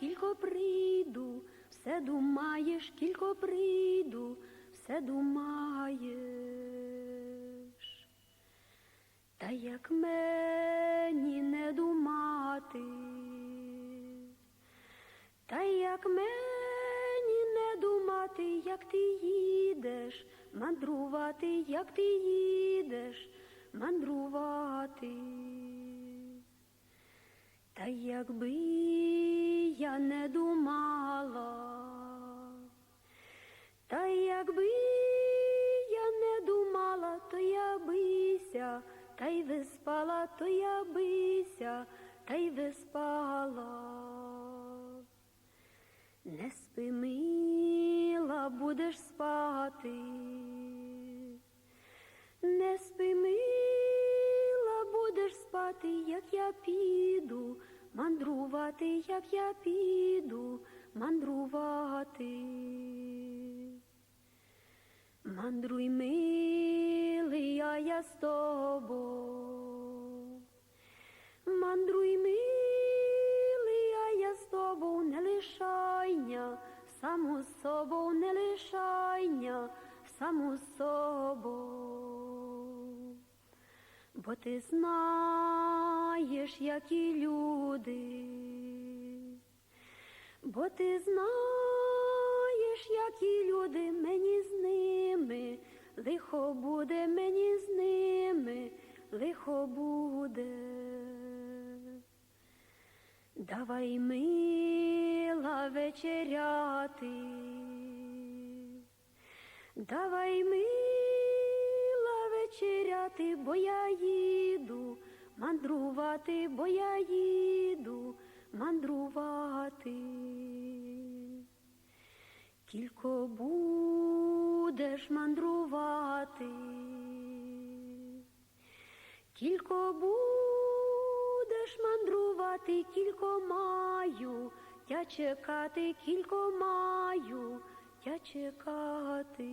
кілько прийду, все думаєш, кілько прийду, все думаєш. Та як мені не думати, та як мені не думати, як ти їдеш, мандрувати, як ти їдеш, мандрувати. Та якби я не думала, та якби я не думала, то я бися, та й виспала, то я бися, та й виспала. Не спи, мила, будеш спати. Не спи, мила, будеш спати, як я піду, мандрувати, як я піду, мандрувати. Мандруй, милий, а я з тобою. Мандруй, милий, а я з тобою не лишайня, саму собою не лишайня, саму собою. Бо ти знаєш, які люди, бо ти знаєш, які люди, мені з ними, лихо буде, мені з ними, лихо буде. Давай, мила, вечеряти. Давай, мила, вечеряти, бо я їду, мандрувати, бо я їду, мандрувати. Кілько будеш мандрувати, кілько будеш мандрувати, кілько маю, я чекати, кілько маю, я чекати.